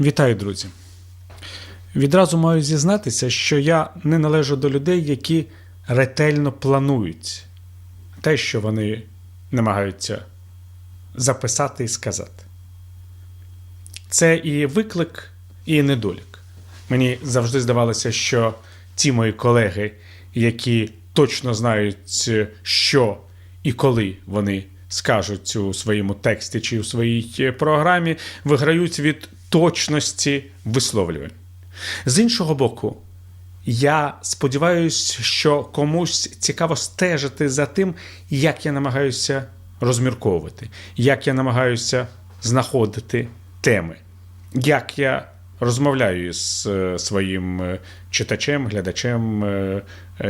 Вітаю, друзі! Відразу маю зізнатися, що я не належу до людей, які ретельно планують те, що вони намагаються записати і сказати. Це і виклик, і недолік. Мені завжди здавалося, що ті мої колеги, які точно знають, що і коли вони скажуть у своєму тексті чи у своїй програмі, виграють від точності висловлювань. З іншого боку, я сподіваюся, що комусь цікаво стежити за тим, як я намагаюся розмірковувати, як я намагаюся знаходити теми, як я розмовляю з е, своїм е, читачем, глядачем е,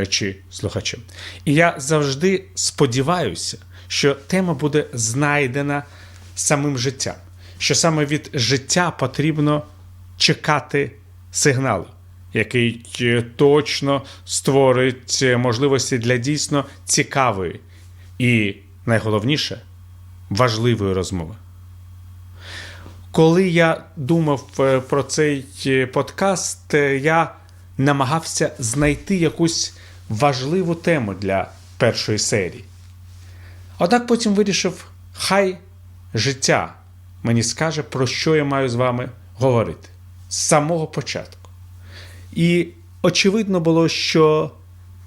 чи слухачем. І я завжди сподіваюся, що тема буде знайдена самим життям, що саме від життя потрібно чекати сигналу, який е, точно створить е, можливості для дійсно цікавої і найголовніше важливої розмови. Коли я думав е, про цей подкаст, я намагався знайти якусь важливу тему для першої серії. Однак потім вирішив, хай життя мені скаже, про що я маю з вами говорити з самого початку. І очевидно було, що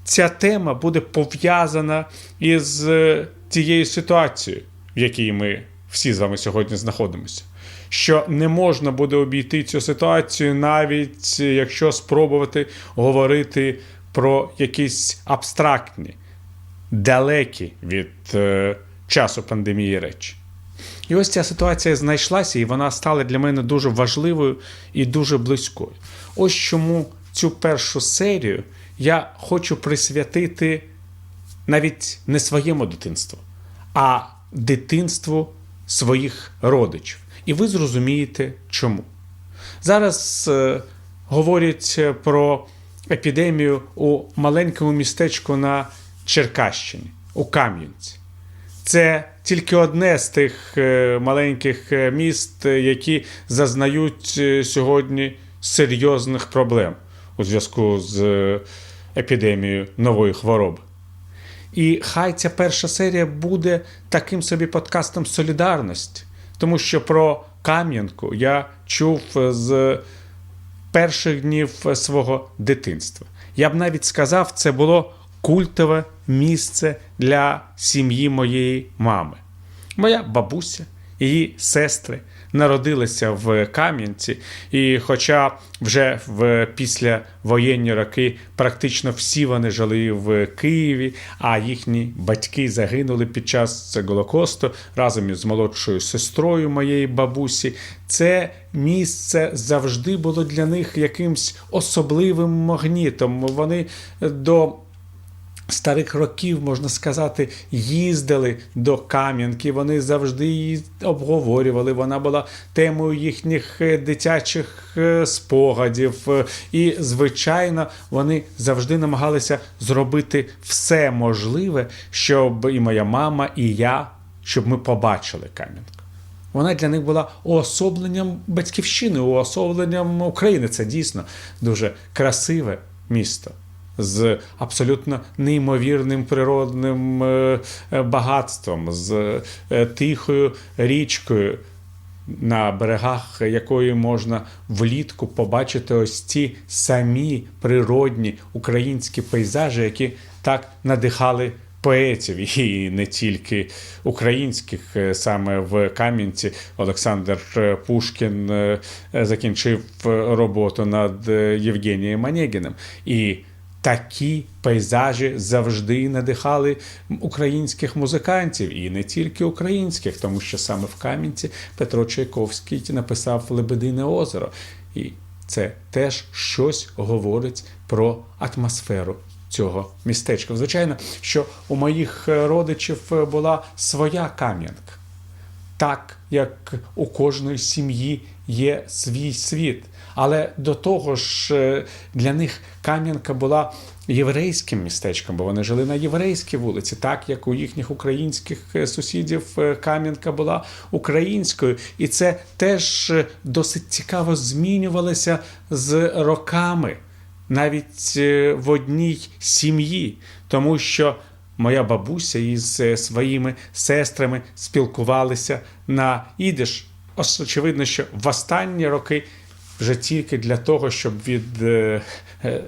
ця тема буде пов'язана із е, тією ситуацією, в якій ми всі з вами сьогодні знаходимося. Що не можна буде обійти цю ситуацію, навіть е, якщо спробувати говорити про якісь абстрактні, далекі від е, часу пандемії речі. І ось ця ситуація знайшлася, і вона стала для мене дуже важливою і дуже близькою. Ось чому цю першу серію я хочу присвятити навіть не своєму дитинству, а дитинству своїх родичів. І ви зрозумієте чому. Зараз е, говорять про епідемію у маленькому містечку на Черкащині, у Кам'янці. Це тільки одне з тих е, маленьких е, міст, е, які зазнають сьогодні серйозних проблем у зв'язку з епідемією нової хвороби. І хай ця перша серія буде таким собі подкастом солідарності, тому що про Кам'янку я чув з перших днів свого дитинства. Я б навіть сказав, це було культове місце для сім'ї моєї мами. Моя бабуся, її сестри народилися в Кам'янці, і хоча вже в післявоєнні роки практично всі вони жили в Києві, а їхні батьки загинули під час Голокосту разом із молодшою сестрою моєї бабусі, це місце завжди було для них якимсь особливим магнітом. Вони до старих років, можна сказати, їздили до Кам'янки. Вони завжди її обговорювали. Вона була темою їхніх е, дитячих е, спогадів. Е, І, звичайно, вони завжди намагалися зробити все можливе, щоб і моя мама, і я, щоб ми побачили Кам'янку. Вона для них була уособленням батьківщини, уособленням України. Це дійсно дуже красиве місто з абсолютно неймовірним природним е, е, багатством, з е, тихою річкою, на берегах якої можна влітку побачити ось ці самі природні українські пейзажі, які так надихали. Поетів і не тільки українських, саме в Кам'янці Олександр Пушкін закінчив роботу над Євгенієм Онегіним. І такі пейзажі завжди надихали українських музикантів, і не тільки українських, тому що саме в Кам'янці Петро Чайковський написав Лебедине озеро. І це теж щось говорить про атмосферу цього містечка. Звичайно, що у моїх родичів була своя Кам'янка. Так як у кожної сім'ї є свій світ. Але до того ж, е, для них Кам'янка була єврейським містечком, бо вони жили на єврейській вулиці, так як у їхніх українських е, сусідів е, Кам'янка була українською. І це теж досить цікаво змінювалося з роками, навіть в одній сім'ї, тому що. Моя бабуся із своїми сестрами спілкувалися на ідиш. Очевидно, що в останні роки вже тільки для того, щоб від е, е,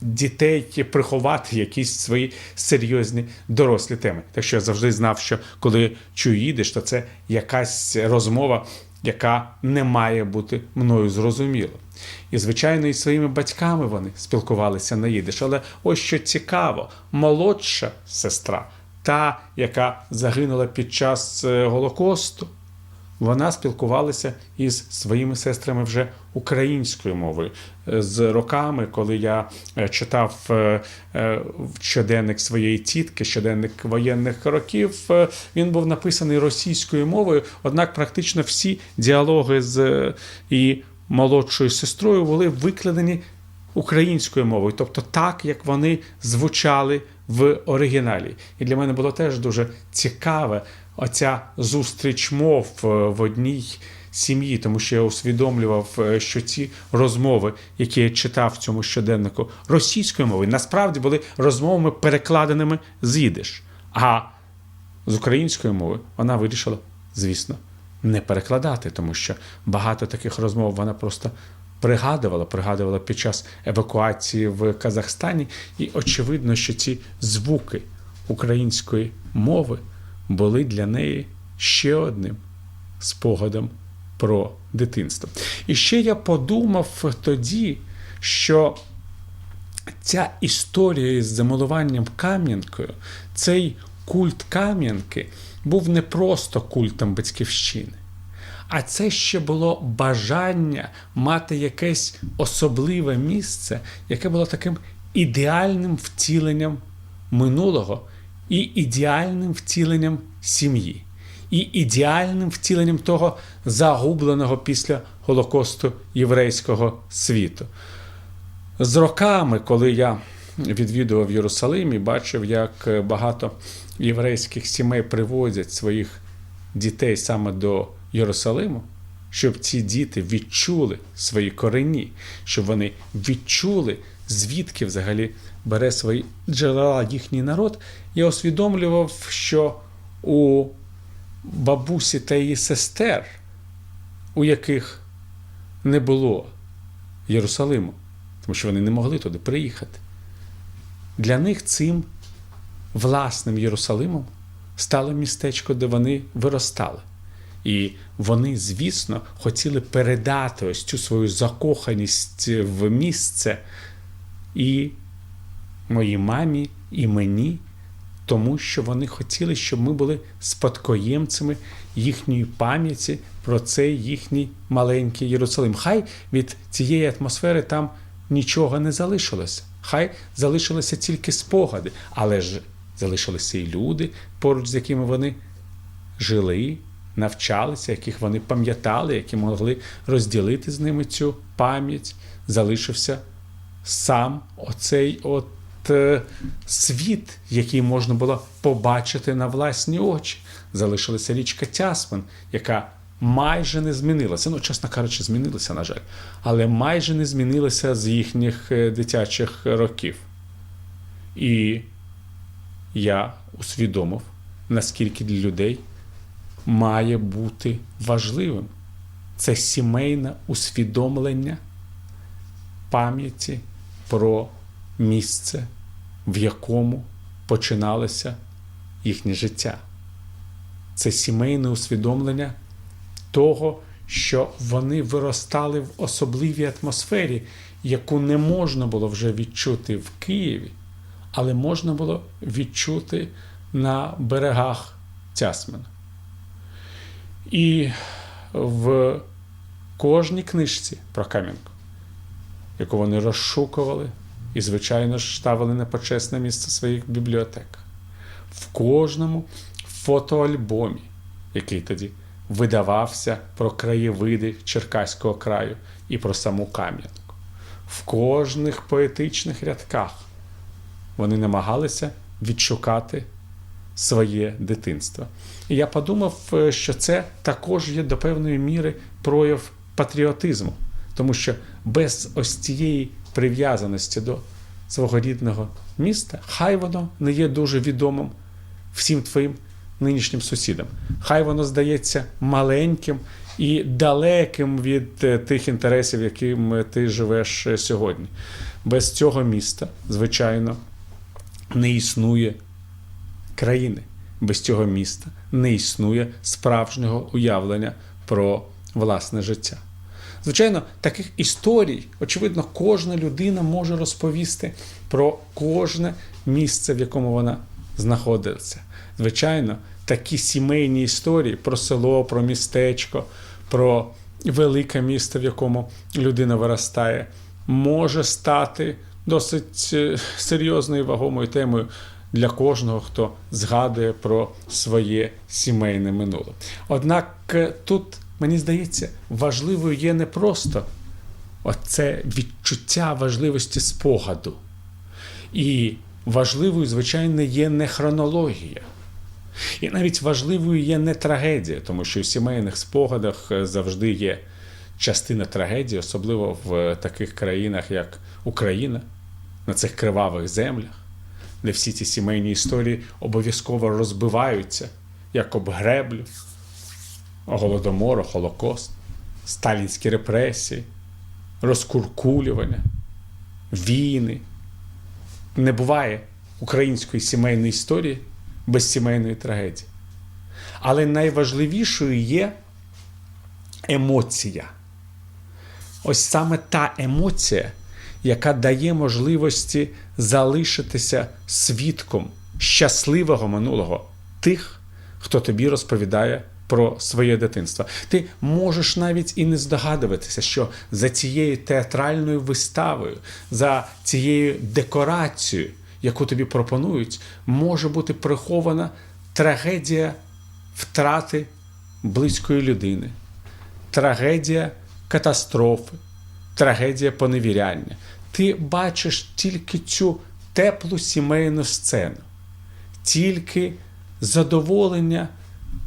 дітей приховати якісь свої серйозні дорослі теми. Так що я завжди знав, що коли чую ідиш, то це якась розмова, яка не має бути мною зрозуміла. І, звичайно, і своїми батьками вони спілкувалися на їдиш. Але ось що цікаво, молодша сестра, та, яка загинула під час е, Голокосту, вона спілкувалася із своїми сестрами вже українською мовою. Е, З роками, коли я е, читав е, щоденник своєї тітки, щоденник воєнних років, він був написаний російською мовою, однак практично всі діалоги з її молодшою сестрою були викладені українською мовою, тобто так, як вони звучали в оригіналі. І для мене було теж дуже цікаве оця зустріч мов е, в одній сім'ї, тому що я усвідомлював, е, що ці розмови, які я читав в цьому щоденнику російською мовою, насправді були розмовами перекладеними з їдиш. А з української мови вона вирішила, звісно, не перекладати, тому що багато таких розмов вона просто пригадувала, пригадувала під час евакуації в Казахстані. І очевидно, що ці звуки української мови були для неї ще одним спогадом про дитинство. І ще я подумав тоді, що ця історія із замалуванням Кам'янкою, цей культ Кам'янки був не просто культом батьківщини, а це ще було бажання мати якесь особливе місце, яке було таким ідеальним втіленням минулого і ідеальним втіленням сім'ї, і ідеальним втіленням того загубленого після Голокосту єврейського світу. З роками, коли я відвідував Єрусалим і бачив, як багато єврейських сімей привозять своїх дітей саме до Єрусалиму, щоб ці діти відчули свої корені, щоб вони відчули, звідки взагалі бере свої джерела їхній народ, я усвідомлював, що у бабусі та її сестер, у яких не було Єрусалиму, тому що вони не могли туди приїхати. Для них цим власним Єрусалимом стало містечко, де вони виростали. І вони, звісно, хотіли передати ось цю свою закоханість в місце і моїй мамі, і мені, тому що вони хотіли, щоб ми були спадкоємцями їхньої пам'яті про цей їхній маленький Єрусалим. Хай від цієї атмосфери там нічого не залишилося. Хай залишилися тільки спогади, але ж залишилися і люди, поруч з якими вони жили, навчалися, яких вони пам'ятали, які могли розділити з ними цю пам'ять. Залишився сам оцей от світ, який можна було побачити на власні очі. Залишилася річка Тясмин, яка майже не змінилася. Ну, чесно кажучи, змінилася, на жаль, але майже не змінилася з їхніх е, дитячих років. І я усвідомив, наскільки для людей має бути важливим це сімейне усвідомлення пам'яті про місце, в якому починалося їхнє життя. Це сімейне усвідомлення того, що вони виростали в особливій атмосфері, яку не можна було вже відчути в Києві, але можна було відчути на берегах Тясмина. І в кожній книжці про Кам'янку, яку вони розшукували і, звичайно ж, ставили на почесне місце своїх бібліотеках, в кожному фотоальбомі, який тоді видавався про краєвиди Черкаського краю і про саму Кам'янку. В кожних поетичних рядках вони намагалися відшукати своє дитинство. І я подумав, е, що це також є до певної міри прояв патріотизму, тому що без ось цієї прив'язаності до свого рідного міста, хай воно не є дуже відомим всім твоїм нинішнім сусідам. Хай воно здається маленьким і далеким від е, тих інтересів, яким ти живеш е, сьогодні. Без цього міста, звичайно, не існує країни. Без цього міста не існує справжнього уявлення про власне життя. Звичайно, таких історій, очевидно, кожна людина може розповісти про кожне місце, в якому вона знаходиться. Звичайно, такі сімейні історії про село, про містечко, про велике місто, в якому людина виростає, може стати досить е, серйозною вагомою темою для кожного, хто згадує про своє сімейне минуле. Однак е, тут, мені здається, важливою є не просто оце відчуття важливості спогаду. І важливою, звичайно, є не хронологія. І навіть важливою є не трагедія, тому що в сімейних спогадах е, завжди є частина трагедії, особливо в таких країнах, як Україна, на цих кривавих землях, де всі ці сімейні історії обов'язково розбиваються, як об греблю, голодомор, Холокост, сталінські репресії, розкуркулювання, війни. Не буває української сімейної історії без сімейної трагедії. Але найважливішою є емоція. Ось саме та емоція, яка дає можливості залишитися свідком щасливого минулого тих, хто тобі розповідає про своє дитинство. Ти можеш навіть і не здогадуватися, що за цією театральною виставою, за цією декорацією, яку тобі пропонують, може бути прихована трагедія втрати близької людини, трагедія катастрофи, трагедія поневіряння. Ти бачиш тільки цю теплу сімейну сцену, тільки задоволення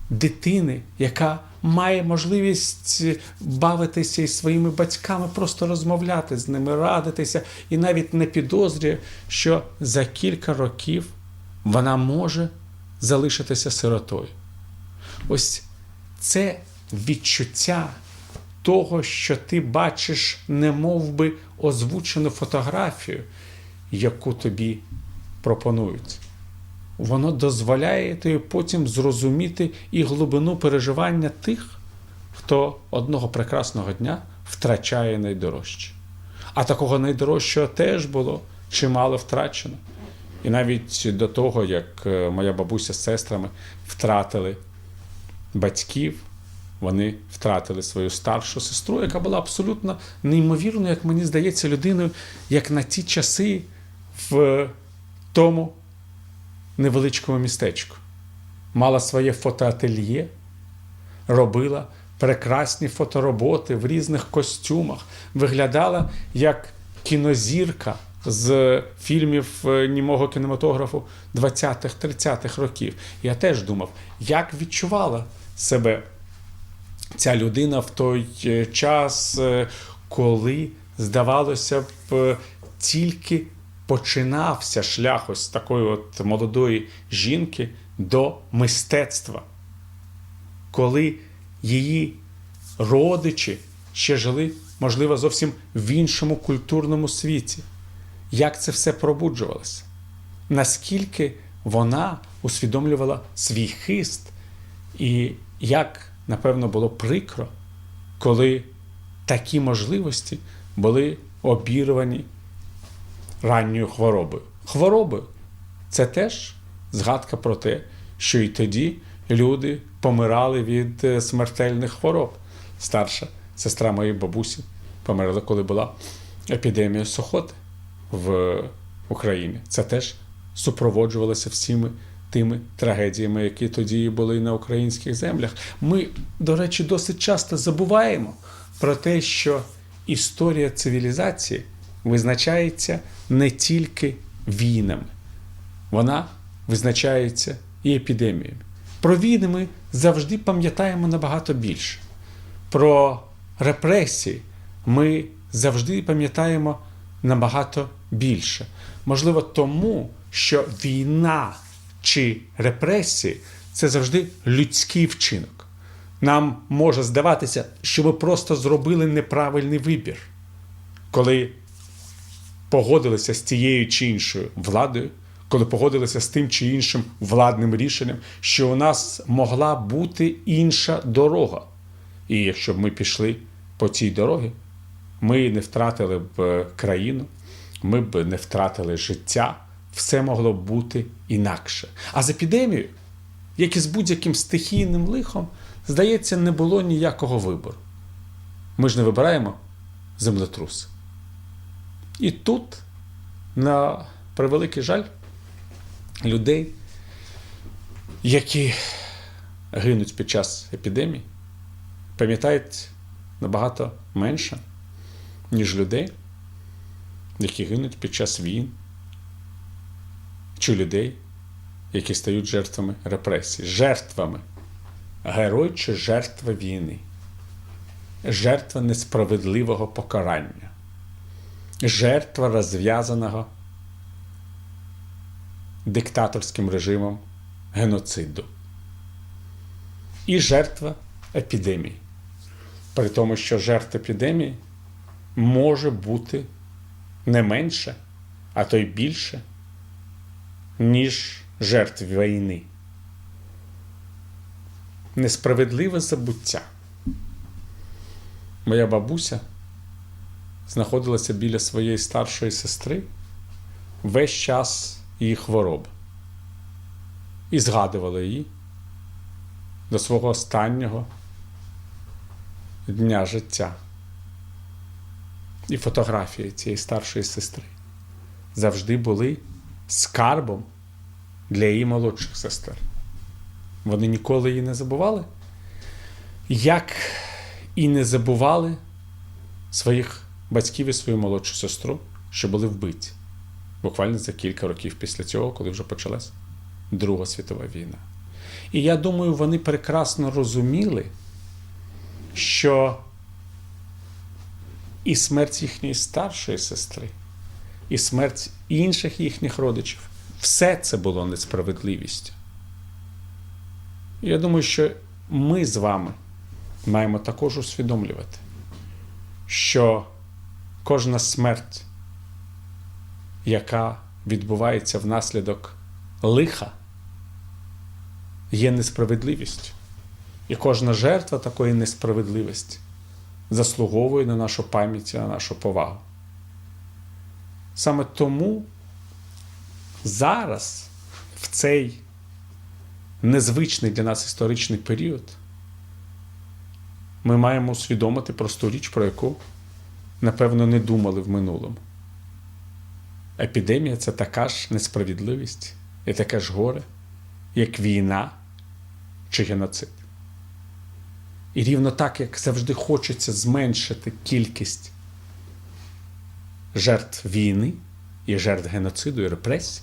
дитини, яка має можливість бавитися із своїми батьками, просто розмовляти з ними, радитися, і навіть не підозрює, що за кілька років вона може залишитися сиротою. Ось це відчуття того, що ти бачиш, не би озвучену фотографію, яку тобі пропонують. Воно дозволяє тобі потім зрозуміти і глибину переживання тих, хто одного прекрасного дня втрачає найдорожче. А такого найдорожчого теж було чимало втрачено. І навіть до того, як е, моя бабуся з сестрами втратили батьків, вони втратили свою старшу сестру, яка була абсолютно неймовірною, як мені здається, людиною, як на ті часи в тому невеличкому містечку. Мала своє фотоательє, робила прекрасні фотороботи в різних костюмах, виглядала як кінозірка з фільмів е, німого кінематографу 20-30-х років. Я теж думав, як відчувала себе ця людина в той е, час, е, коли, здавалося б, тільки починався шлях ось такої от молодої жінки до мистецтва, коли її родичі ще жили, можливо, зовсім в іншому культурному світі. Як це все пробуджувалося? Наскільки вона усвідомлювала свій хист, і як, напевно, було прикро, коли такі можливості були обірвані ранньою хворобою. Хворобою це теж згадка про те, що і тоді люди помирали від е, смертельних хвороб. Старша сестра моєї бабусі померла, коли була епідемія сухоти в Україні. Це теж супроводжувалося всіми тими трагедіями, які тоді були на українських землях. Ми, до речі, досить часто забуваємо про те, що історія цивілізації визначається не тільки війнами, вона визначається і епідеміями. Про війни ми завжди пам'ятаємо набагато більше. Про репресії ми завжди пам'ятаємо набагато більше. Можливо, тому, що війна чи репресії це завжди людський вчинок. Нам може здаватися, що ми просто зробили неправильний вибір, коли погодилися з тією чи іншою владою, коли погодилися з тим чи іншим владним рішенням, що у нас могла бути інша дорога. І якщо б ми пішли по цій дорогі, ми не втратили б країну, ми б не втратили життя, все могло б бути інакше. А з епідемією, як і з будь-яким стихійним лихом, здається, не було ніякого вибору. Ми ж не вибираємо землетрус. І тут, на превеликий жаль, людей, які гинуть під час епідемії, пам'ятають набагато менше, ніж людей, які гинуть під час війн, чи людей, які стають жертвами репресій, жертвами. Герой чи жертва війни, жертва несправедливого покарання, жертва розв'язаного диктаторським режимом геноциду і жертва епідемії. При тому, що жертв епідемії може бути не менше, а то й більше, ніж жертв війни. Несправедливе забуття. Моя бабуся знаходилася біля своєї старшої сестри весь час її хвороби і згадувала її до свого останнього дня життя. І фотографії цієї старшої сестри завжди були скарбом для її молодших сестер. Вони ніколи її не забували, як і не забували своїх батьків і свою молодшу сестру, що були вбиті буквально за кілька років після цього, коли вже почалась Друга світова війна. І я думаю, вони прекрасно розуміли, що і смерть їхньої старшої сестри, і смерть інших їхніх родичів все це було несправедливістю. Я думаю, що ми з вами маємо також усвідомлювати, що кожна смерть, яка відбувається внаслідок лиха, є несправедливістю. І кожна жертва такої несправедливості заслуговує на нашу пам'ять і на нашу повагу. Саме тому зараз, в цей незвичний для нас історичний період, ми маємо усвідомити просту річ, про яку, напевно, не думали в минулому. Епідемія це така ж несправедливість і таке ж горе, як війна чи геноцид. І рівно так, як завжди хочеться зменшити кількість жертв війни і жертв геноциду і репресій,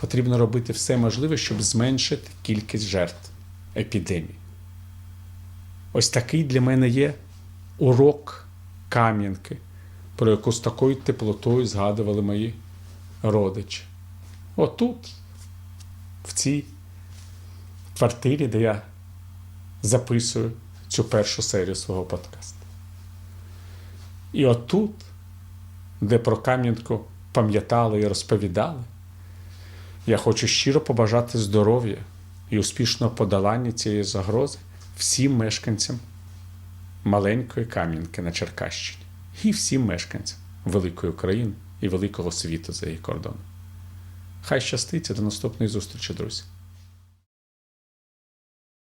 потрібно робити все можливе, щоб зменшити кількість жертв епідемії. Ось такий для мене є урок Кам'янки, про яку з такою теплотою згадували мої родичі. Отут, в цій квартирі, де я записую цю першу серію свого подкасту. І отут, де про Кам'янку пам'ятали і розповідали, я хочу щиро побажати здоров'я і успішного подолання цієї загрози всім мешканцям маленької Кам'янки на Черкащині і всім мешканцям великої України і великого світу за її кордоном. Хай щаститься до наступної зустрічі, друзі!